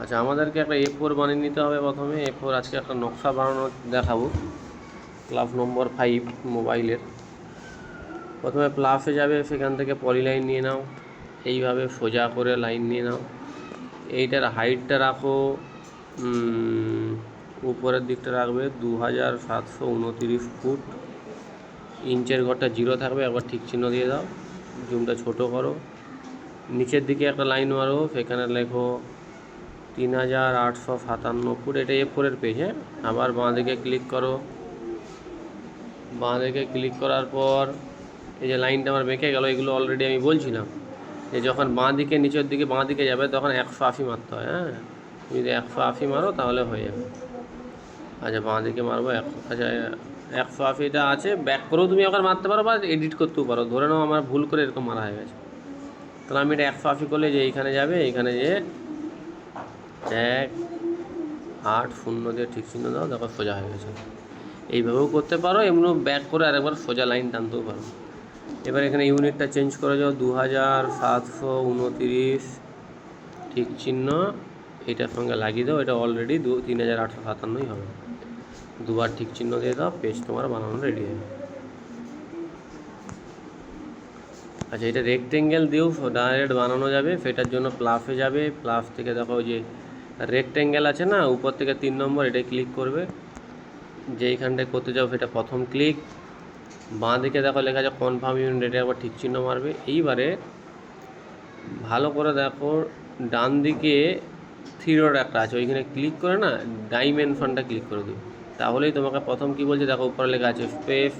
আচ্ছা আমাদেরকে একটা এ ফোর বানিয়ে নিতে হবে প্রথমে। এ ফোর আজকে একটা নকশা বানানো দেখাবো। ক্লাস নম্বর ফাইভ মোবাইলের। প্রথমে প্লাসে যাবে, সেখান থেকে পলিলাইন নিয়ে নাও। এইভাবে সোজা করে লাইন নিয়ে নাও। এইটার হাইটটা রাখো উপরের দিকটা রাখবে দু হাজার সাতশো উনতিরিশ ফুট। ইঞ্চের ঘরটা জিরো থাকবে, একবার ঠিক চিহ্ন দিয়ে দাও। জুমটা ছোট করো। নিচের দিকে একটা লাইন মারো, সেখানে লেখো তিন হাজার আটশো সাতান্ন ফুট, এটা এ ফোরের পেজ হ্যাঁ? আবার বাঁ দিকে ক্লিক করো। বাঁ দিকে ক্লিক করার পর, এই যে লাইনটা আমার বেঁকে গেল, এগুলো অলরেডি আমি বলছিলাম। যে যখন বাঁ দিকে, নিচের দিকে, বাঁ দিকে যাবে, তখন একশো আশি মারতে হয় হ্যাঁ? তুমি যদি একশো আশি মারো, তাহলে হয়ে যাবে। আচ্ছা বাঁ দিকে মারবো একশো আচ্ছা একশো আশিটা আছে ব্যাক করেও তুমি ওখানে মারতে পারো বা এডিট করতেও পারো। ধরে নাও, আমার ভুল করে এরকম মারা হয়ে গেছে। তাহলে আমি এটা একশো আশি করলে যে এইখানে যাবে, এইখানে যে এক আট শূন্য দিয়ে ঠিক চিহ্ন দাও দেখো সোজা হয়ে গেছে। এইভাবেও করতে পারো, এমনিও ব্যাক করে আরেকবার সোজা লাইন টানতেও পারো। এবার এখানে ইউনিটটা চেঞ্জ করে যাও দু হাজার সাতশো উনতিরিশ, ঠিক চিহ্ন, এটার সঙ্গে লাগিয়ে দাও, এটা অলরেডি দু, তিন হাজার আটশো সাতান্নই হবে। দুবার ঠিক চিহ্ন দিয়ে দাও পেজ তোমার বানানো রেডি হবে আচ্ছা এটা রেক্টেঙ্গেল দিয়েও ডাইরেক্ট বানানো যাবে, সেটার জন্য প্লাসে যাবে প্লাস থেকে দেখো যে রেক্টেঙ্গেল আছে না, উপর থেকে তিন নম্বর, এটা ক্লিক করবে। যেইখানটায় করতে যাও, সেটা প্রথম ক্লিক বাঁ দিকে দেখো লেখা আছে কনফার্ম ইউনিট এটা একবার ঠিক চিহ্ন মারবে। এইবারে ভালো করে দেখো, ডান দিকে থ্রি ডট একটা আছে, ওইখানে ক্লিক করে না ডাইমেনশনটা ক্লিক করে দিও। তাহলেই তোমাকে প্রথম কি বলছে, দেখো উপরে লেখা আছে স্পেস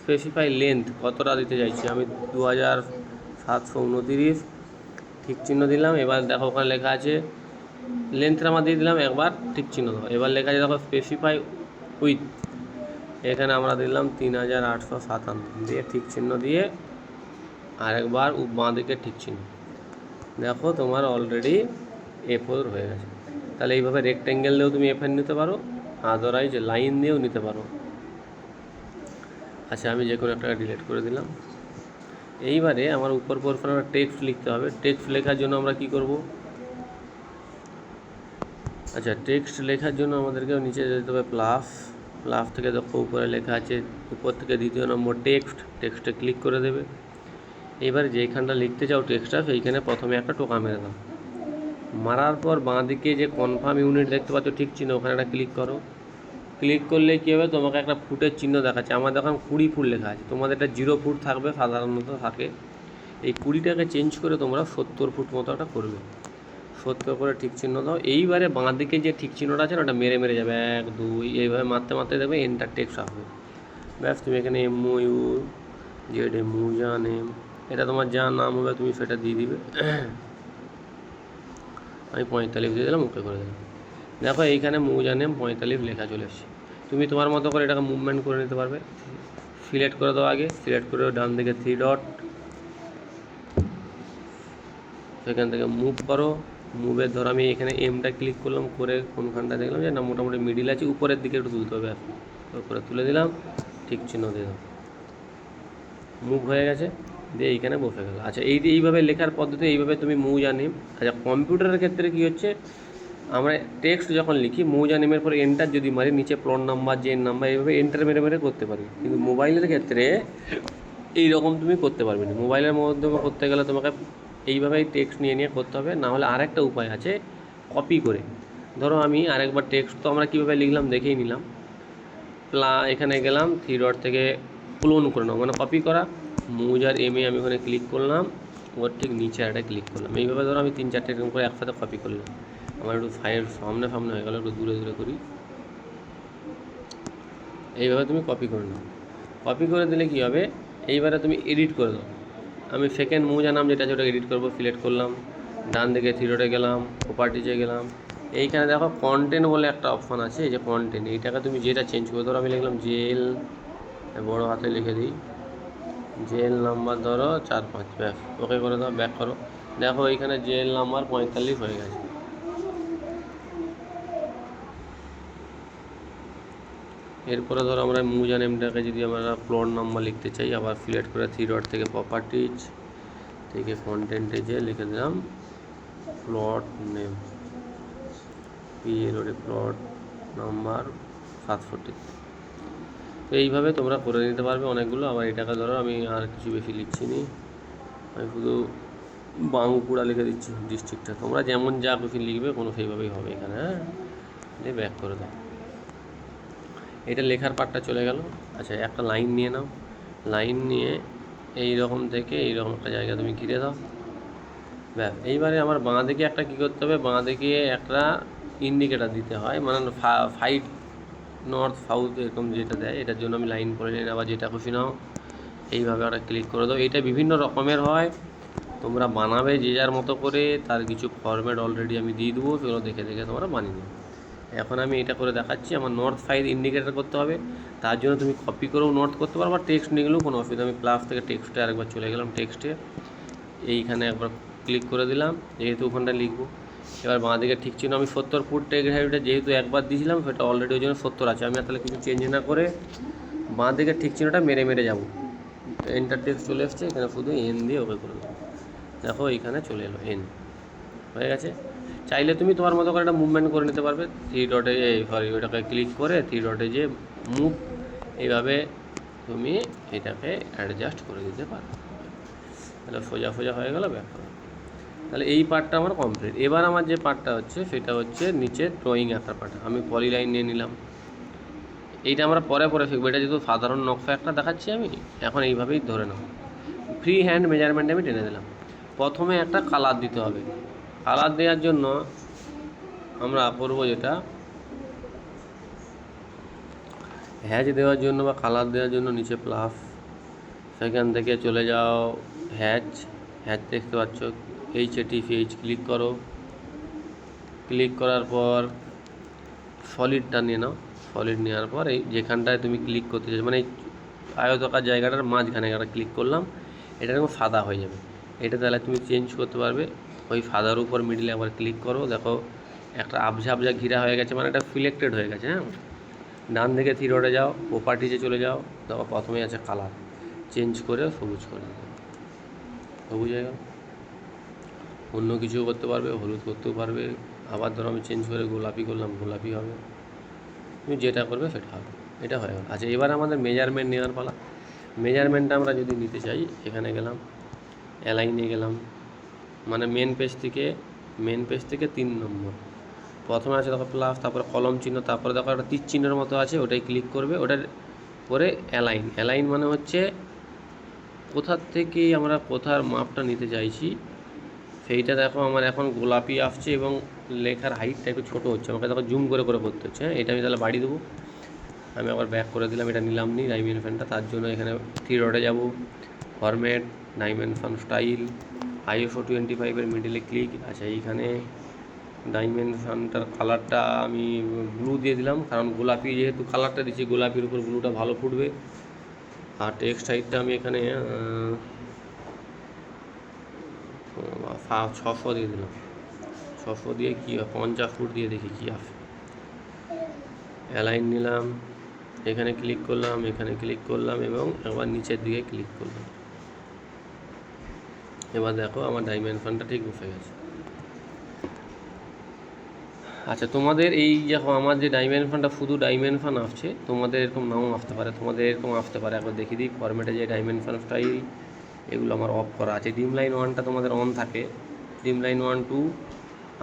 স্পেসিফাই লেন্থ কতটা দিতে চাইছি? আমি দু হাজার সাতশো উনতিরিশ, ঠিক চিহ্ন দিলাম। এবার দেখো ওখানে লেখা আছে লেন্থটা আমার দিয়ে দিলাম, একবার ঠিক চিহ্ন দাও এবার লেখা আছে দেখো স্পেসিফাই উইথ এখানে আমরা দিলাম তিন হাজার আটশো সাতান্ন। দিয়ে ঠিক চিহ্ন দিয়ে আরেকবার বাঁ দিকে ঠিক চিহ্ন। দেখো, তোমার অলরেডি এ ফোর হয়ে গেছে। তাহলে এইভাবে রেক্ট্যাঙ্গেল দিয়েও তুমি এফ নিতে পারো আদারাইজ লাইন দিয়েও নিতে পারো। আচ্ছা আমি যে কোনো একটা ডিলিট করে দিলাম। এইবারে আমার উপর একটা টেক্সট লিখতে হবে। টেক্সট লেখার জন্য আমরা কি করব? আচ্ছা টেক্সট লেখার জন্য আমাদেরকে নিচে যেতে হবে প্লাস প্লাস থেকে দেখো উপরে লেখা আছে, উপর থেকে দ্বিতীয় নম্বর টেক্সট টেক্সটে ক্লিক করে দেবে। এবার যেখানটা লিখতে চাও টেক্সটটা সেইখানে প্রথমে একটা টোকা মেরে দাও। মারার পর বাঁ দিকে যে কনফার্ম ইউনিট দেখতে পাচ্ছ, ঠিক চিহ্ন, ওখানে একটা ক্লিক করো। ক্লিক করলে কী হবে, তোমাকে একটা ফুটের চিহ্ন দেখাচ্ছে। আমাদের দেখুন কুড়ি ফুট লেখা আছে, তোমাদের একটা জিরো ফুট থাকবে, সাধারণত থাকে। এই কুড়িটাকে চেঞ্জ করে তোমরা সত্তর ফুট মতো একটা করবে। সত্তর করে ঠিক চিহ্ন দাও। এইবারে বাঁ দিকে যে ঠিক চিহ্নটা আছে না, ওটা মেরে মেরে যাবে এক, দুই, এইভাবে মারতে মারতে দেখবে এন্টার টেক্সট আসবে ব্যাস, তুমি এখানে এম ইউ জেড এম জান এম এটা তোমার যা নাম হবে তুমি সেটা দিয়ে দিবে। আমি পঁয়তাল্লিশ দিয়ে দিলাম ওকে করে দিলাম। দেখো, এইখানে মুজা নেম পঁয়তাল্লিশ লেখা চলে এসছে। তুমি তোমার মতো করে এটাকে মুভমেন্ট করে নিতে পারবে। সিলেক্ট করে দাও আগে সিলেক্ট করে ডান দিকে থ্রি ডট সেখান থেকে মুভ করো। মুভের ধর আমি এখানে এমটা ক্লিক করলাম, করে কোনখানটা দেখলাম যে না, মোটামুটি মিডিল আছে, উপরের দিকে একটু তুলতে হবে উপরে তুলে দিলাম, ঠিক চিহ্ন দাও। মুভ হয়ে গেছে, দিয়ে এইখানে বসে গেল। আচ্ছা এই এইভাবে লেখার পদ্ধতি, এইভাবে তুমি মৌজা নেম আচ্ছা কম্পিউটারের ক্ষেত্রে কী হচ্ছে, আমরা টেক্সট যখন লিখি মৌজা নেমের পর এন্টার যদি মারি, নিচে প্লট নাম্বার জেন নাম্বার এইভাবে এন্টার মেরে মেরে করতে পারি। কিন্তু মোবাইলের ক্ষেত্রে এই রকম তুমি করতে পারবে না। মোবাইলের মাধ্যমে করতে গেলে তোমাকে এইভাবেই টেক্সট নিয়ে নিয়ে করতে হবে। না হলে আরেকটা উপায় আছে কপি করে। ধরো আমি আরেকবার টেক্সট তো আমরা কীভাবে লিখলাম দেখেই নিলাম। প্লা, এখানে গেলাম থ্রি ডট থেকে ক্লোন করে নাও। মানে কপি করা মুজ মুজার এমে আমি ওখানে ক্লিক করলাম, ওর ঠিক নিচে একটা ক্লিক করলাম। এইভাবে ধরো আমি তিন, চারটে এরকম করে একসাথে কপি করলাম। আমার একটু ফাইল সামনে সামনে হয়ে গেল, একটু দূরে দূরে করি। এইভাবে তুমি কপি করে নাও। কপি করে দিলে কী হবে? এইবারে তুমি এডিট করে দাও। আমি সেকেন্ড মুভ জানাম যেটা আছে এডিট করব সিলেক্ট করলাম। ডান দিকে থ্রিডোটে গেলাম প্রপার্টিজে গেলাম। এইখানে দেখো কন্টেন্ট বলে একটা অপশান আছে যে কন্টেন্ট এইটাকে তুমি যেটা চেঞ্জ করো ধরো আমি লিখলাম জেল বড় হাতে লিখে দিই। জেল নাম্বার ধরো চার পাঁচ, ব্যাস ওকে করে দাও ব্যাক করো। দেখো এইখানে জেল নাম্বার পঁয়তাল্লিশ হয়ে গেছে। এরপরে ধরো আমরা মুজা নেমটাকে যদি আমরা প্লট নাম্বার লিখতে চাই, আবার সিলেক্ট করে থ্রি ডট থেকে প্রপার্টিজ থেকে কন্টেন্টে যে লিখে দিলাম প্লট নেম পিএ রোডে প্লট নাম্বার সাতষট্টি। তো এইভাবে তোমরা করে নিতে পারবে অনেকগুলো, আবার এই টাকা ধরো আমি আর কিছু বেশি লিখছি নি। আমি শুধু বাঙ্কুড়া লিখে দিচ্ছি ডিস্ট্রিক্টটা তোমরা যেমন যা কিছু লিখবে, কোনো সেইভাবেই হবে এখানে হ্যাঁ? ব্যাক করে দাও। এটা লেখার পার্টটা চলে গেল। আচ্ছা একটা লাইন নিয়ে নাও। লাইন নিয়ে এই রকম থেকে এই রকম একটা জায়গা তুমি ঘিরে দাও। ব্যাস, এইবারে আমার বাঁ দিকে একটা কী করতে হবে? বাঁ দিকে একটা ইন্ডিকেটার দিতে হয়। মানে ফাইট নর্থ সাউথ এরকম যেটা দেয়, এটার জন্য আমি লাইন করে নিই আবার যেটা খুশি নাও, এইভাবে একটা ক্লিক করে দাও। এটা বিভিন্ন রকমের হয়। তোমরা বানাবে যে যার মতো করে। তার কিছু ফরম্যাট অলরেডি আমি দিয়ে দেবো। সেগুলো দেখে দেখে তোমরা বানিয়ে নেবে এখন আমি এটা করে দেখাচ্ছি, আমার নর্থ ফাইভ ইন্ডিকেটার করতে হবে। তার জন্য তুমি কপি করেও নর্থ করতে পারো বা টেক্সট নিয়ে গেলেও কোনো অসুবিধা আমি প্লাস থেকে টেক্সটে আরেকবার চলে গেলাম টেক্সটে এইখানে একবার ক্লিক করে দিলাম, যেহেতু ওখানটা লিখব। এবার বাঁ দিকে ঠিক চিহ্ন, আমি সত্তর ফুট টেক হাইটটা যেহেতু একবার দিয়েছিলাম, সেটা অলরেডি ওই জন্য সত্তর আছে। আমি আর তাহলে কিছু চেঞ্জ না করে বাঁ দিকে ঠিক চিহ্নটা মেরে মেরে যাব। এন্টার টেক্সট চলে এসছে, এখানে শুধু এন দিয়ে ওকে করে দেবো। দেখো, এইখানে চলে এলো এন হয়ে গেছে? চাইলে তুমি তোমার মতো করে একটা মুভমেন্ট করে নিতে পারবে। থ্রি ডটে এই সরি ওটাকে ক্লিক করে থ্রি ডটে যে মুভ এইভাবে তুমি এটাকে অ্যাডজাস্ট করে দিতে পারো। তাহলে সোজা সোজা হয়ে গেল ব্যাপার। তাহলে এই পার্টটা আমার কমপ্লিট এবার আমার যে পার্টটা হচ্ছে, সেটা হচ্ছে নিচে ড্রয়িং একটা পার্ট আমি পলি লাইন নিয়ে নিলাম। এইটা আমরা পরে পরে শিখব। এটা যেহেতু সাধারণ নকশা একটা দেখাচ্ছি আমি, এখন এইভাবেই ধরে নাও ফ্রি হ্যান্ড মেজারমেন্ট আমি টেনে দিলাম প্রথমে একটা কালার দিতে হবে। কালার দেওয়ার জন্য আমরা করব যেটা। হ্যাচ দেওয়ার জন্য বা কালার দেওয়ার জন্য নিচে প্লাস সেখান থেকে চলে যাও হ্যাচ। হ্যাচ দেখতে পাচ্ছ এইচ এটি এইচ ক্লিক করো। ক্লিক করার পর সলিডটা নিয়ে নাও। সলিড নেওয়ার পর এই যেখানটায় তুমি ক্লিক করতে চাইছো মানে আয়তকার জায়গাটার মাঝখানে একটা ক্লিক করলাম এটা সাদা হয়ে যাবে। এটা তাহলে তুমি চেঞ্জ করতে পারবে। ওই সাদার উপর মিডিলে একবার ক্লিক করো, দেখো একটা আবঝা আবঝা ঘিরা হয়ে গেছে মানে এটা সিলেক্টেড হয়ে গেছে হ্যাঁ? ডান দিকে থ্রি রোডে যাও প্রপার্টিজে চলে যাও, দেখো প্রথমেই আছে কালার চেঞ্জ করে সবুজ করে সবুজ হয়ে গেল। অন্য কিছু করতে পারবে, হলুদ করতেও পারবে। আবার ধরো আমি চেঞ্জ করে গোলাপি করলাম, গোলাপি হবে। তুমি যেটা করবে সেটা হবে। এটা হয়ে গেল। আচ্ছা এবার আমাদের মেজারমেন্ট নেওয়ার পালা। মেজারমেন্টটা আমরা যদি নিতে চাই, এখানে গেলাম অ্যালাইনে গেলাম। মানে মেন পেজ থেকে মেন পেজ থেকে তিন নম্বর। প্রথমে আছে দেখো প্লাস তারপরে কলম চিহ্ন, তারপরে দেখো একটা তীর চিহ্নের মতো আছে, ওটাই ক্লিক করবে, ওটার পরে অ্যালাইন অ্যালাইন মানে হচ্ছে কোথার থেকে আমরা কোথার মাপটা নিতে চাইছি, সেইটা দেখো আমার এখন গোলাপি আসছে এবং লেখার হাইটটা একটু ছোটো হচ্ছে, আমাকে দেখো জুম করে করে করতে হচ্ছে হ্যাঁ এটা আমি তাহলে বাড়ি দেবো। আমি আবার ব্যাক করে দিলাম, এটা নিলাম নি ডাইমেন ফ্যানটা তার জন্য এখানে থ্রি রডে যাব। ফরম্যাট ফ্যান স্টাইল আইএসও টোয়েন্টি ফাইভের মিডিলে ক্লিক আচ্ছা এইখানে ডাইমেনশনটার কালারটা আমি ব্লু দিয়ে দিলাম, কারণ গোলাপি যেহেতু কালারটা দিচ্ছি, গোলাপির উপর ব্লুটা ভালো ফুটবে। আর টেক্সট হাইটটা আমি এখানে ছশো দিয়ে দিলাম। ছশো দিয়ে কী, পঞ্চাশ ফুট দিয়ে দেখি কী আসে অ্যালাইন নিলাম, এখানে ক্লিক করলাম, এখানে ক্লিক করলাম এবং একবার নিচের দিকে ক্লিক করলাম। এবার দেখো আমার ডাইমেনশনটা ঠিক বসে গেছে। আচ্ছা তোমাদের এই দেখো আমার যে ডাইমেনশনটা শুধু ডাইমেনশন আসছে, তোমাদের এরকম নাও আসতে পারে, তোমাদের এরকম আসতে পারে। একবার দেখিয়ে দিই ফরম্যাটে যে ডাইমেনশন স্টাইল এগুলো আমার অফ করা আছে। ডিম লাইন ওয়ানটা তোমাদের অন থাকে ডিম লাইন ওয়ান টু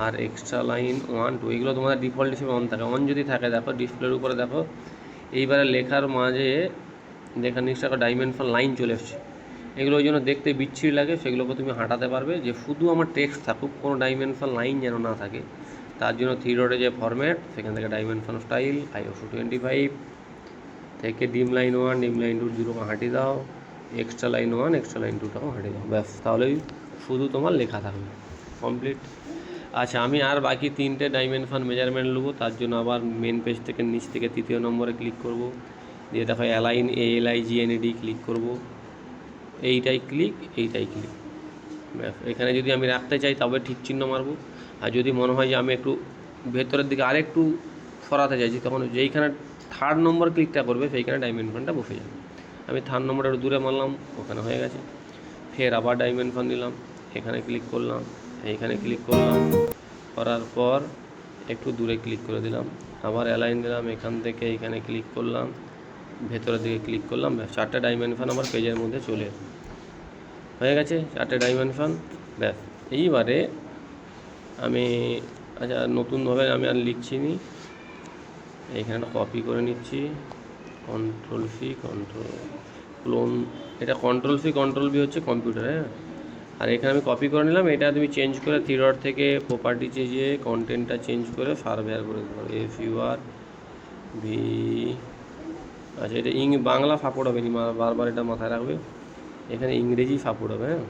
আর এক্সট্রা লাইন ওয়ান টু এগুলো তোমাদের ডিফল্ট হিসেবে অন থাকে। অন যদি থাকে, দেখো ডিসপ্লের উপরে দেখো, এইবারে লেখার মাঝে লেখার নিচে একটা ডাইমেনশন লাইন চলে এসছে। এগুলো ওই জন্য দেখতে বিচ্ছিরি লাগে, সেগুলোকে তুমি হাঁটাতে পারবে। যে শুধু আমার টেক্সট থাকুক, কোনো ডাইমেনশন লাইন যেন না থাকে। তার জন্য থ্রি রোডে যে ফরম্যাট সেখান থেকে dimension style ISO twenty five থেকে dim line one dim line two জিরোকে হাঁটি দাও extra line one extra line টুটাও হাঁটি দাও। ব্যাস তাহলেই শুধু তোমার লেখা থাকবে। কমপ্লিট আচ্ছা আমি আর বাকি তিনটে ডাইমেনশন মেজারমেন্ট নেব, তার জন্য আবার মেন পেজ থেকে নিচ থেকে তৃতীয় নম্বরে ক্লিক করব। দিয়ে দেখো align A L I G click করব। এইটাই ক্লিক এইটাই ক্লিক ব্যাস, এখানে যদি আমি রাখতে চাই তবে ঠিক চিহ্ন মারবো। আর যদি মনে হয় যে আমি একটু ভেতরের দিকে আরেকটু সরাতে চাইছি, তখন যেইখানে থার্ড নম্বর ক্লিকটা করবে, সেইখানে ডাইমেনশনটা বসে যাবে। আমি থার্ড নম্বরটা একটু দূরে মারলাম, ওখানে হয়ে গেছে। ফের আবার ডাইমেনশন দিলাম এখানে ক্লিক করলাম, এইখানে ক্লিক করলাম। করার পর একটু দূরে ক্লিক করে দিলাম, আবার অ্যালাইন দিলাম, এখান থেকে এখানে ক্লিক করলাম, ভেতরের দিকে ক্লিক করলাম চারটে ডাইমেনশন আমার পেজের মধ্যে চলে এলো। হয়ে গেছে, চারটে ডাইমেনশন ব্যাস। এইবারে আমি আচ্ছা নতুনভাবে আমি আর লিখছি নি। এইখানে কপি করে নিচ্ছি। কন্ট্রোল সি কন্ট্রোল ক্লোন এটা কন্ট্রোল সি কন্ট্রোল বি হচ্ছে কম্পিউটার হ্যাঁ? আর এখানে আমি কপি করে নিলাম। এটা তুমি চেঞ্জ করে থিরড থেকে প্রপার্টি গিয়ে কন্টেন্টটা চেঞ্জ করে সার্ভেয়ার করে দিতে পারো। এফ ইউ আর ভি আচ্ছা এটা ইং বাংলা ফাপড় হবে নি বারবার এটা মাথায় রাখবে। এখানে ইংরেজি সাপোর্ট হবে হ্যাঁ?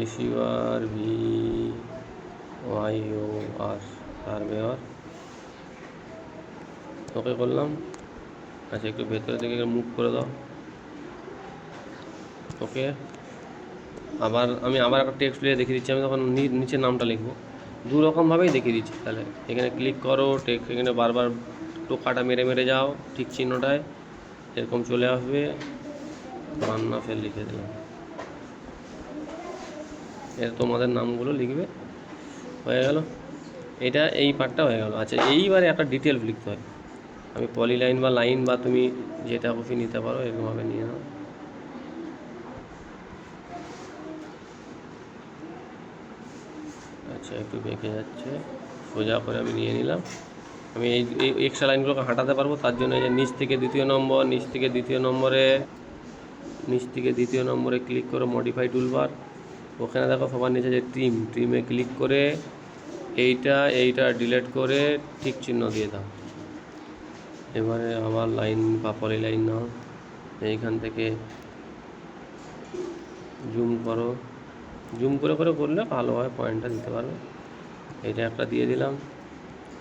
F U R V Y O R surveyor okay করলাম আচ্ছা একটু ভেতরে থেকে মুভ করে দাও। ওকে আবার, আমি আবার একটা টেক্সট লিখে দেখিয়ে দিচ্ছি, আমি তখন নিচে নামটা লিখব। দু রকমভাবেই দেখিয়ে দিচ্ছি, তাহলে। এখানে ক্লিক করো টেক্সট এখানে বারবার টোকাটা মেরে মেরে যাও, ঠিক চিহ্নটায়। এরকম চলে আসবে। রান্না ফের লিখে দিলাম। এর তোমাদের নামগুলো লিখবে। হয়ে গেল। এটা এই পার্টটা হয়ে গেল। আচ্ছা এইবারে একটা ডিটেলস লিখতে হয়। আমি পলি লাইন বা লাইন বা তুমি যেটা কপি নিতে পারো, এরকমভাবে নিয়ে নাও। আচ্ছা একটু বেঁকে যাচ্ছে। সোজা করে আমি নিয়ে নিলাম। আমি এই এই এক্সট্রা লাইনগুলোকে হাঁটাতে পারব। তার জন্য এই যে নিচ থেকে দ্বিতীয় নম্বর, নিচ থেকে দ্বিতীয় নম্বরে নিচ থেকে দ্বিতীয় নম্বরে ক্লিক করে মডিফাই টুলবার ওখানে দেখো সবার নিচে যে ট্রিম ট্রিমে ক্লিক করে এইটা এইটা ডিলিট করে ঠিক চিহ্ন দিয়ে দাও। এবারে আবার লাইন বা পলি লাইন নাও। এইখান থেকে জুম করো। জুম করে করে করলে ভালো হয় পয়েন্টটা দিতে পারবে। এটা একটা দিয়ে দিলাম।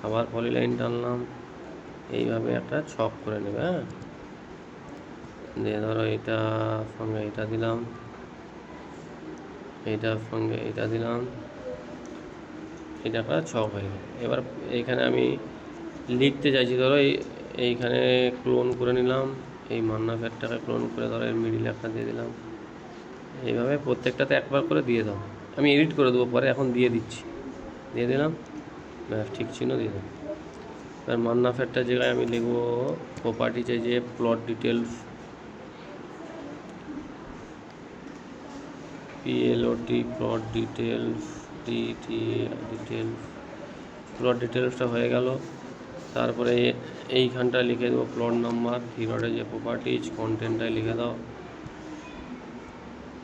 আবার পলি লাইন টানলাম। এইভাবে একটা ছক করে নেবে হ্যাঁ? দিয়ে ধরো এটা সঙ্গে এটা দিলাম। এইটার সঙ্গে এটা দিলাম। এটা একটা ছক হয়ে গেল। এবার এইখানে আমি লিখতে চাইছি, ধরো এই, এইখানে ক্লোন করে নিলাম। এই মান্না ফ্যাটটাকে ক্লোন করে ধরো এর মিডিল একটা দিয়ে দিলাম। এইভাবে প্রত্যেকটাতে একবার করে দিয়ে দাও। আমি এডিট করে দেবো, পরে এখন দিয়ে দিচ্ছি। দিয়ে দিলাম। ঠিক চিহ্ন দিয়ে দাও এবার মান্না ফ্যাটটার জায়গায় আমি লিখব প্রপার্টিতে যে plot details P L O T plot details D T details plot ডিটেলসটা হয়ে গেল। তারপরে এইখানটা লিখে দেবো প্লট নাম্বার থিরডে যে প্রপার্টিজ কন্টেন্টটাই লিখে দাও।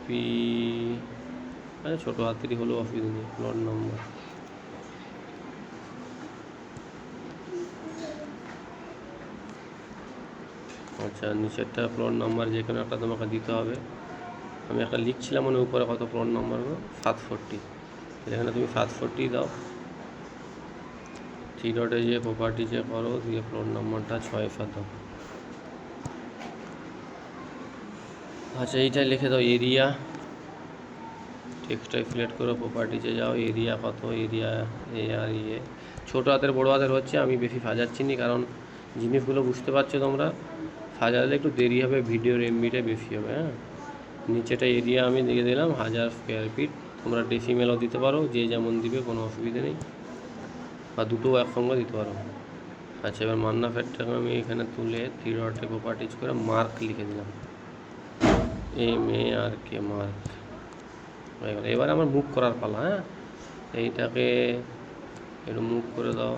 পি আচ্ছা ছোটো হাতেরই হলেও অসুবিধা নেই প্লট নাম্বার আচ্ছা নিচেরটা প্লট নাম্বার যে কোনো একটা তোমাকে দিতে হবে। আমি একটা লিখছিলাম মানে উপরে কত প্লট নাম্বার সাত ফোরটি। এখানে তুমি সাত ফোরটি দাও। থ্রি ডটে যে প্রপার্টি যে করো, দিয়ে প্লট নম্বরটা ছয় সাত দাও। আচ্ছা এইটাই লিখে দাও এরিয়া টেক্সটাই সিলেক্ট করো প্রপার্টিতে যাও এরিয়া কত এরিয়া এ আর ইয়ে ছোটো হাতের, বড়ো হাতের হচ্ছে, আমি বেশি সাজাচ্ছি নি কারণ জিনিসগুলো বুঝতে পারছ তোমরা। সাজালে একটু দেরি হবে ভিডিওর এমবিটা বেশি হবে হ্যাঁ? নিচেটা এরিয়া আমি দিয়ে দিলাম, হাজার স্কোয়ার ফিট তোমরা ডেসিমেলও দিতে পারো, যে যেমন দিবে, কোনো অসুবিধা নেই। বা দুটো একসঙ্গে দিতে পারো। আচ্ছা এবার মান্না ফ্যাটটাকে আমি এখানে তুলে থ্রি ডটে প্রপার্টিজ করে মার্ক লিখে দিলাম। M A R K mark এবার আমার মুভ করার পালা হ্যাঁ? এইটাকে একটু মুভ করে দাও।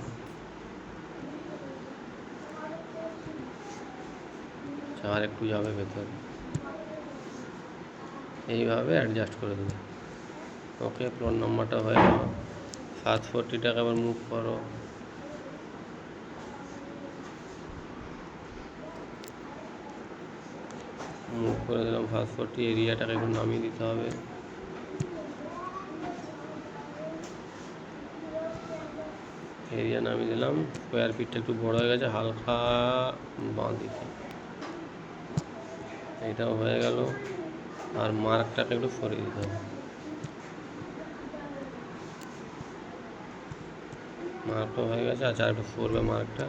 আচ্ছা আর একটু যাবে ভেতরে। এইভাবে অ্যাডজাস্ট করে দেবে। ওকে প্লট নম্বরটা হয়ে গেল। সাত ফোরটি টাকা আবার মুভ করো। মুভ করে দিলাম ফার্স্ট ফোরটি এরিয়াটাকে একটু নামিয়ে দিতে হবে। এরিয়া নামিয়ে দিলাম। স্কোয়ার ফিটটা একটু বড় হয়ে গেছে, হালকা বাঁ দিকে। এটাও হয়ে গেল। আর মার্কটাকে একটু সরিয়ে দিতে হবে। মার্কও হয়ে গেছে আচ্ছা একটু সরবে মার্কটা।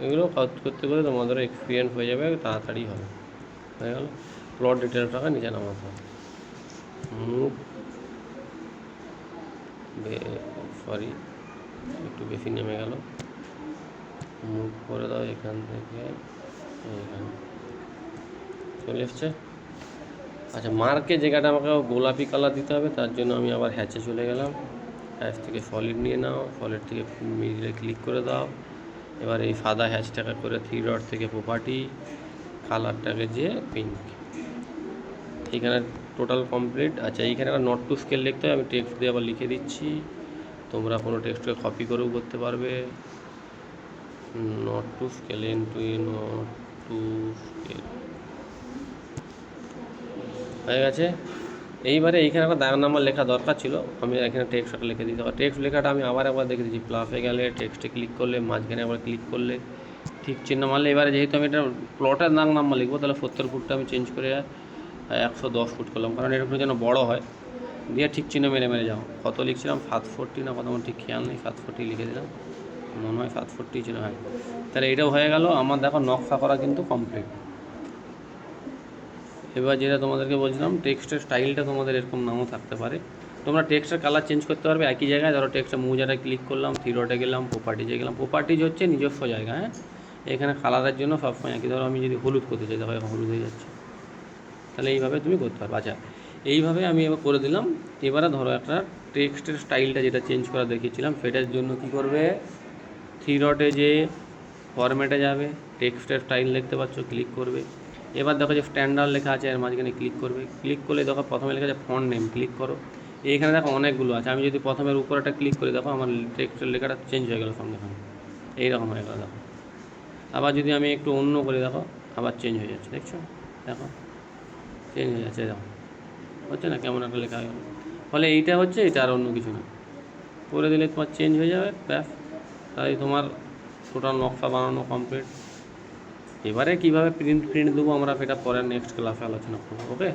এগুলো কাজ করতে করতে তোমাদের এক্সপিরিয়েন্স হয়ে যাবে, তাড়াতাড়ি হবে। হয়ে গেল। প্লট ডিটেলসটাকে নিচে নামাতে হবে। মুভ সরি একটু বেশি নেমে গেল। মুভ করে দাও এখান থেকে এখানে চলে এসছে। আচ্ছা মার্কে জায়গাটা আমাকে গোলাপি কালার দিতে হবে, তার জন্য আমি আবার হ্যাচে চলে গেলাম। হ্যাচ থেকে সলিড নিয়ে নাও সলিড থেকে মিডিলে ক্লিক করে দাও। এবার এই সাদা হ্যাচটাকে করে থ্রি ডট থেকে প্রপার্টি কালারটাকে যে পিঙ্ক এখানে টোটাল কমপ্লিট আচ্ছা এইখানে একটা নট টু স্কেল লিখতে হবে, আমি টেক্সট দিয়ে আবার লিখে দিচ্ছি। তোমরা কোনো টেক্সটকে কপি করেও করতে পারবে। Not to scale in to A not to scale হয়ে গেছে। এইবারে এইখানে একটা দাগ নাম্বার লেখা দরকার ছিল। আমি এখানে টেক্সটটা লিখে দিতে পারি টেক্সট লেখাটা আমি আবার একবার দেখে দিচ্ছি। প্লাসে গেলে টেক্সটে ক্লিক করলে, মাঝখানে একবার ক্লিক করলে ঠিক চিহ্ন মারলে। এবারে যেহেতু আমি এটা প্লটের দাগ নাম্বার লিখব, তাহলে সত্তর ফুটটা আমি চেঞ্জ করে একশো দশ ফুট করলাম। কারণ এরকম যেন বড় হয়। দিয়ে ঠিক চিহ্ন মেরে মেরে যাও। কত লিখছিলাম? সাত ফোরটি না কত আমার ঠিক খেয়াল নেই। সাত ফোরটি লিখে দিলাম। মনে হয় সাত ফোরটি ছিল হ্যাঁ। তাহলে এটাও হয়ে গেল। আমার দেখো নকশা করা কিন্তু কমপ্লিট এবার যেটা তোমাদেরকে বলছিলাম, টেক্সটের স্টাইলটা তোমাদের এরকম নামও থাকতে পারে। তোমরা টেক্সটের কালার চেঞ্জ করতে পারবে একই জায়গায়। ধরো টেক্সটে মুজাটা ক্লিক করলাম থিরোটে গেলাম প্রপার্টিজে গেলাম প্রপার্টিজ হচ্ছে নিজস্ব জায়গা হ্যাঁ? এখানে কালারের জন্য সবসময় একই। ধরো আমি যদি হলুদ করতে চাই এখন হলুদ হয়ে যাচ্ছে। তাহলে এইভাবে তুমি করতে পারবে। আচ্ছা এইভাবে আমি এবার করে দিলাম। এবারে ধরো একটা টেক্সটের স্টাইলটা যেটা চেঞ্জ করা দেখিয়েছিলাম, সেটার জন্য কি করবে? থ্রি যে ফরম্যাটে যাবে, টেক্সটের স্টাইল দেখতে পাচ্ছ ক্লিক করবে। এবার দেখো যে স্ট্যান্ডার্ড লেখা আছে, এর মাঝখানে ক্লিক করবে। ক্লিক করলে দেখো প্রথমে লেখা আছে ফন্ট নেম ক্লিক করো। এইখানে দেখো অনেকগুলো আছে। আমি যদি প্রথমের উপরটা ক্লিক করি, দেখো আমার টেক্সটের লেখাটা চেঞ্জ হয়ে গেল সঙ্গে সঙ্গে এইরকম হয়ে গেলো দেখো। আবার যদি আমি একটু অন্য করে, দেখো, আবার চেঞ্জ হয়ে যাচ্ছে। দেখছ? দেখো? চেঞ্জ হয়ে যাচ্ছে, দেখো। হচ্ছে না? কেমন একটা লেখা হয়ে গেলো। ফলে এইটা হচ্ছে, এটা আর অন্য কিছু না। করে দিলে তোমার চেঞ্জ হয়ে যাবে, ব্যাস। তাই তোমার টোটাল নকশা বানানো কমপ্লিট এবারে কীভাবে প্রিন্ট প্রিন্ট দেবো আমরা সেটা পরে নেক্সট ক্লাসে আলোচনা করব ওকে